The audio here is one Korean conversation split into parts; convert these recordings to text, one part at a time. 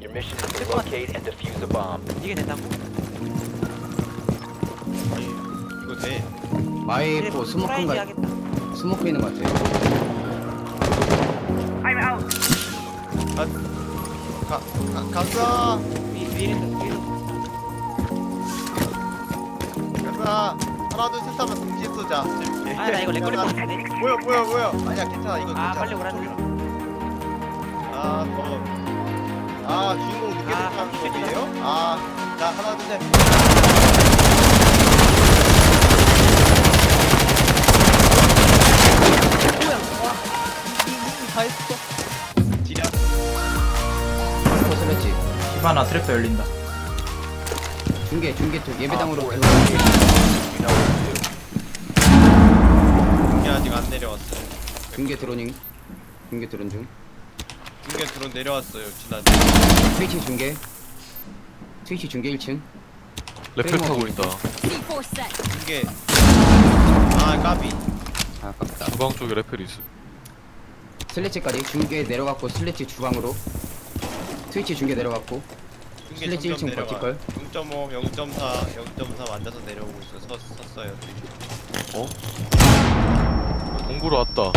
Your mission is to locate and defuse a bomb. 이게 된다고? 아니 이거 돼. 마이포 프라이즈 스모크인가 하겠다. 스모크 있는 것 같아. 가, 가, 가, 가자. 위, 위에서 위에서 가자. 하나 둘셋 하면 동시에 쏘자. 재밌게 아 나 이거 렉 걸릴 것 같은데 뭐야 뭐야 뭐야. 아니야 괜찮아. 이거 아 괜찮아. 빨리 오라는 아 더 아 주인공 늦게 아, 도착한 늦게 거예요? 아자 하나 둘셋 다 했어 지략 마이포 슬래치. 히바나 트랩도 열린다. 중계 중계 쪽 예배당으로 to do. 이게 아직 안 내려왔어요 중계 드로닝. 중계 드론 중. 중계 드론 내려왔어요 지난 트위치 중계. 트위치 중계 1층. 레펠 타고 있다. C4 set. 중계 아 까비 아, 아깝다. 주방 쪽에 레펠이 있어. 슬래치까지 중계 내려갔고 슬래치 주방으로. 트위치 중계 내려갔고. 중계 슬래치 점점 1층 내려가 버티컬. 0.5 0.4 0.4 앉아서 내려오고 있어 섰, 섰어요 어? 동굴 왔다.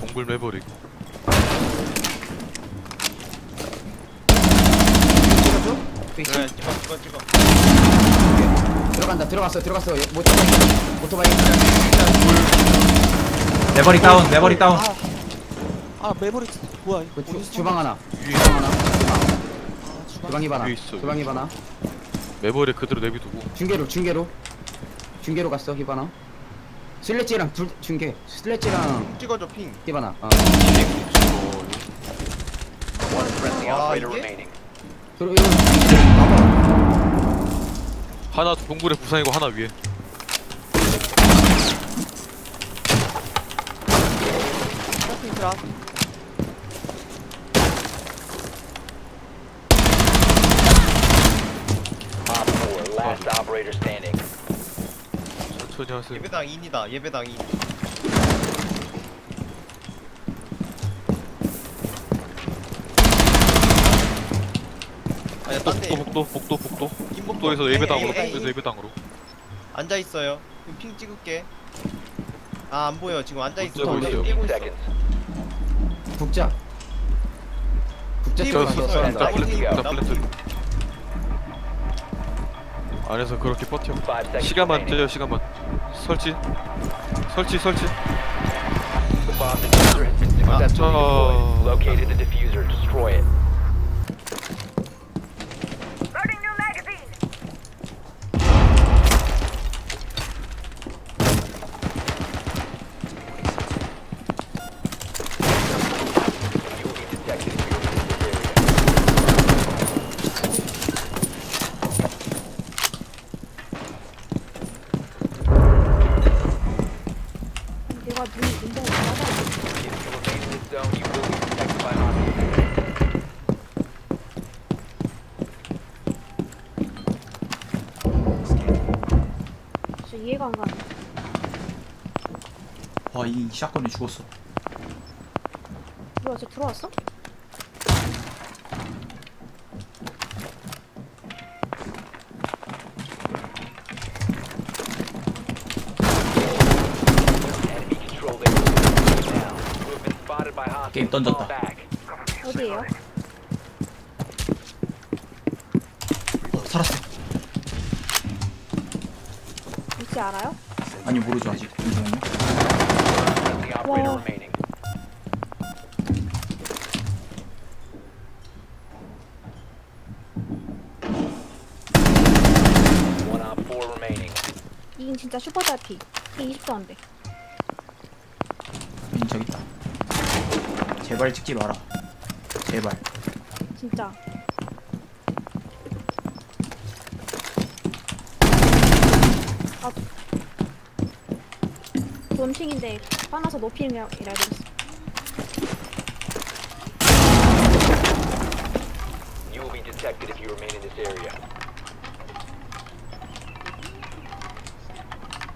동굴 매버릭. 찍어줘. 트위치. 그래 찍어 찍어 찍어 들어간다. 들어갔어. 들어갔어. 예, 모토바이. 모토바이. 레버리 다운, 레버리 다운. 아 메모리 뭐야 그 어디서 주, 주방 하나. 위에 주방 하나. 주방. 아, 주방 주방 입 하나. 위에 있어, 주방 입 하나. 매버릭 그대로 내비두고. 중계로 중계로. 중계로 갔어. 히바나. 슬래치랑 둘 중계. 슬래치랑 찍어줘 핑 히바나. 어. 어, One friendly Ah, operator 이거. 하나 동굴에 부상이고 하나 위에. Op last operator standing. 천천히 하세요. 예배당 인이다 예배당 인 아니야 복도 딴데 복도 복도 복도. 김복도. 복도에서 예배당으로 복도에서. 예배당으로. 앉아 있어요 그럼 핑 찍을게 아 안 보여 지금 앉아 있어 못 뛰고 보여요. 뛰고 15 있어. 국자. 국자 있어요. 자 플랜트 자 나무 플랜트. 안에서 그렇게 버텨. 시간만. 떼요 시간만. 설치. 설치 설치. The bomb diffuser has been successfully deployed. 저- Located the diffuser. Destroy it. 안 가네. 와, 이 샷건이 죽었어. 뭐야, 쟤 들어왔어? Enemy controlled area. Now, you have been spotted by hostiles. 게임 던졌다. Fall back. 어디에요? 어, 살았어. 위치 알아요? 아니, 모르죠, 아직. 잠시만요. Friendly operator Wow. remaining. One op four remaining. 이긴 진짜 슈퍼 딸피. 피 20도 안 돼. 민 저기 있다. 제발 찍지 마라. 제발. 진짜. 원핑인데 화나서 높이는 이라 그랬어. You will be detected if you remain in this area.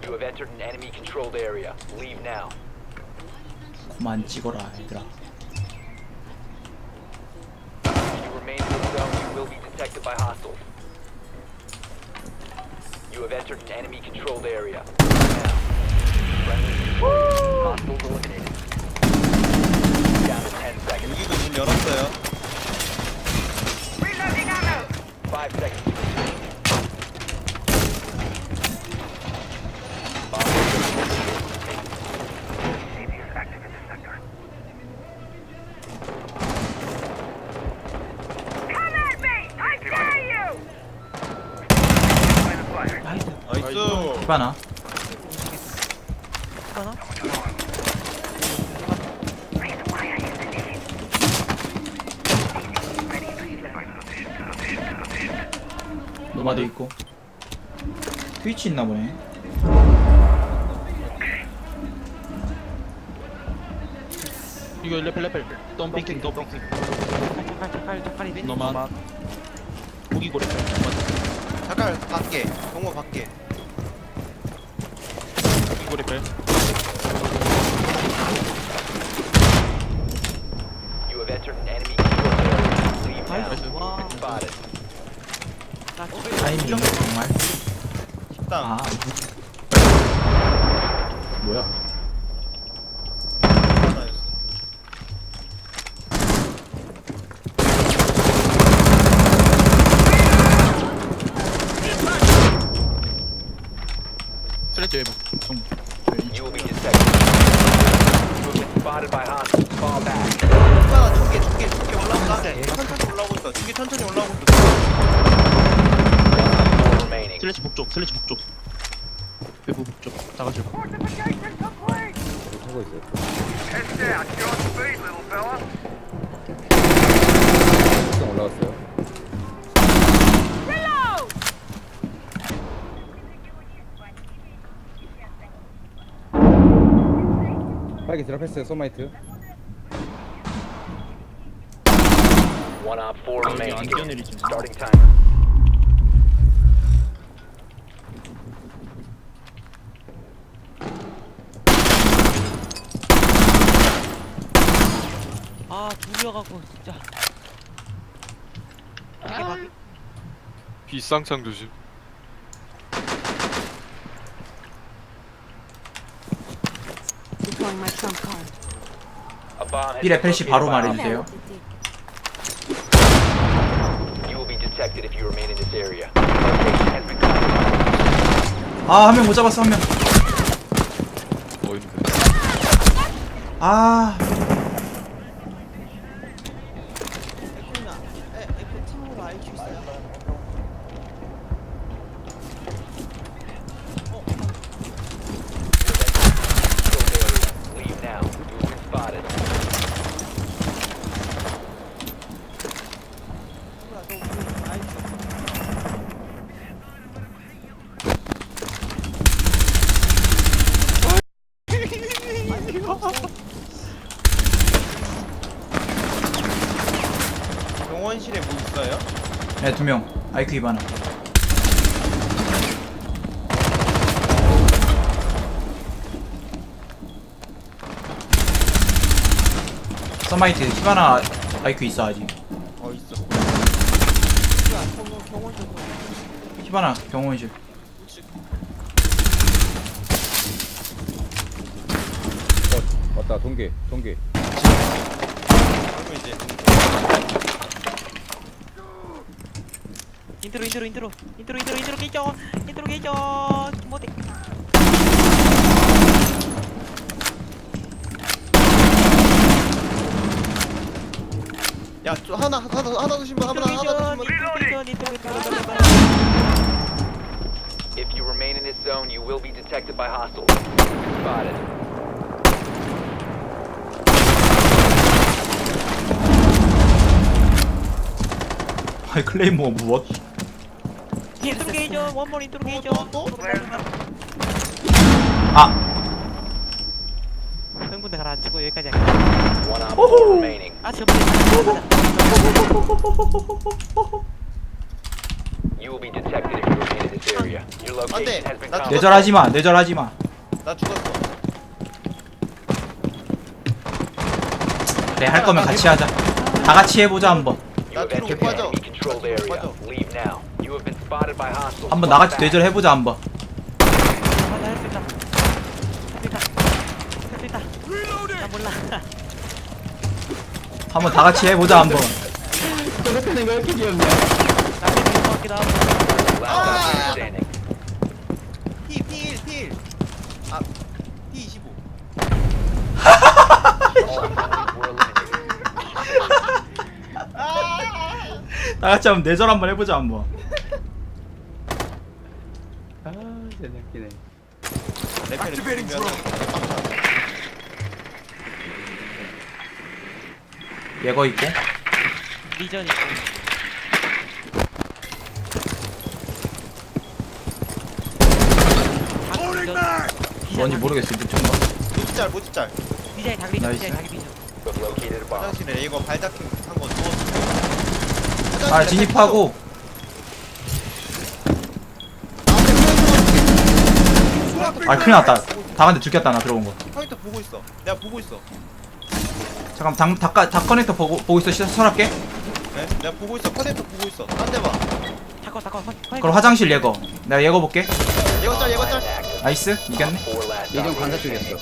You have entered an enemy controlled area. Leave now. 그만 찍어라 얘들아 you remain in this zone, you will be detected by hostiles. You have entered an enemy controlled area. Leave now. Hostiles eliminated. Down to 10 seconds. 여기도 문 열었어요. 5 seconds. Bomb 나이스. 나이스. 히바나 하나? 노마도 있고. 트위치 있나 보네. 이거 레펠 레펠 덤핑 덤핑 잠깐 잠깐 잠깐이 너만 무기고 레펠 잠깐 밖에. 동호 밖에. 무기고 레펠 You have entered an enemy controlled area. Leave now. 나이스. 와. Spotted. 나 타이밍 정말 식당. 아 뭐야 하나였어. 슬래치 웨브 북쪽 슬래치 북쪽 외부 북쪽 다 가지고 빨개 드랍했어요 소마이트 One op four 여기 안 remaining. 뛰어내리지 Starting timer. 아 둘려갖고 진짜. 이게 막 비쌍창 조심 A bomb has 삐레 been 펠시 located 바로 by 말해주세요 hostiles. You will be detected if you remain in this area. Location has been compromised. 아 한 명 못 잡았어 뭐 있는데 아, 에코나. 에 너 IQ. 병원실에 뭐 있어요? 네 두 명. 아이크 히바나. 서마이트 히바나 아이크 있어 아직. 어 있어. 히바나 병원실. 어 왔다 동계 동계 그리고 이제 인트로 인트로 인트로 인트로 인트로 인트로 깨져 인트로 깨져 못해 야, 저 하나 하나 하나 드신 분 하나 인트로 하나 깨져 드신 분. 인트로 깨져 인트로 깨져 If you remain in this zone, you will be detected by hostiles. Spotted. 아이 클레이모 무엇 원몰 인트로 또, 또? 아 흥분돼 가라앉히고 여기까지 할게 One op four remaining. 아 지금 You will be detected if you remain in this area. Your location has been 나 compromised. 내절하지마 내절하지마 나 죽었어. 그래 할 거면 같이 하자 다 같이 해보자 한번 You have 뒤로 entered 빠져. enemy controlled 나 뒤로 area. 빠져. Leave now. Spotted by hostiles. 한번 나같이. 대절 해보자 한번 맞아 할수 있다 할수 있다 할 수 있다 나 몰라 한번 다 같이 해보자 한번 저렇게는 왜 이렇게 귀엽냐 나 믿을 것 같기도 하고 Last operator standing. P P 1 P 1. 아 P 25. All friendlies were eliminated. 다 같이 한번 내절 한번 해보자 한번 웃기네 레벨을 죽이면 예거 있고 리전 있고 뭔지 모르겠어 미쳤나 모집짤 모집짤. 디자인 닭 리전 나이스. 디자인 닭 리전 You have located a bomb. 화장실에 이거 발닦임 한거 누웠어. 아 진입하고 아 큰일 났다 다 간데 죽겠다 나 들어온 거 포인트 보고 있어. 내가 보고 있어. 잠깐 닭, 닭, 닭 커넥터 보고, 보고 있어 시- 설할게 네? 내가 보고 있어. 커넥터 보고 있어. 딴 데 봐. 잠깐 잠깐 그럼 화장실 예거 내가 예거 볼게 예거짤 예거짤. Active. 나이스 이겼네 예전 관사. 쪽이었어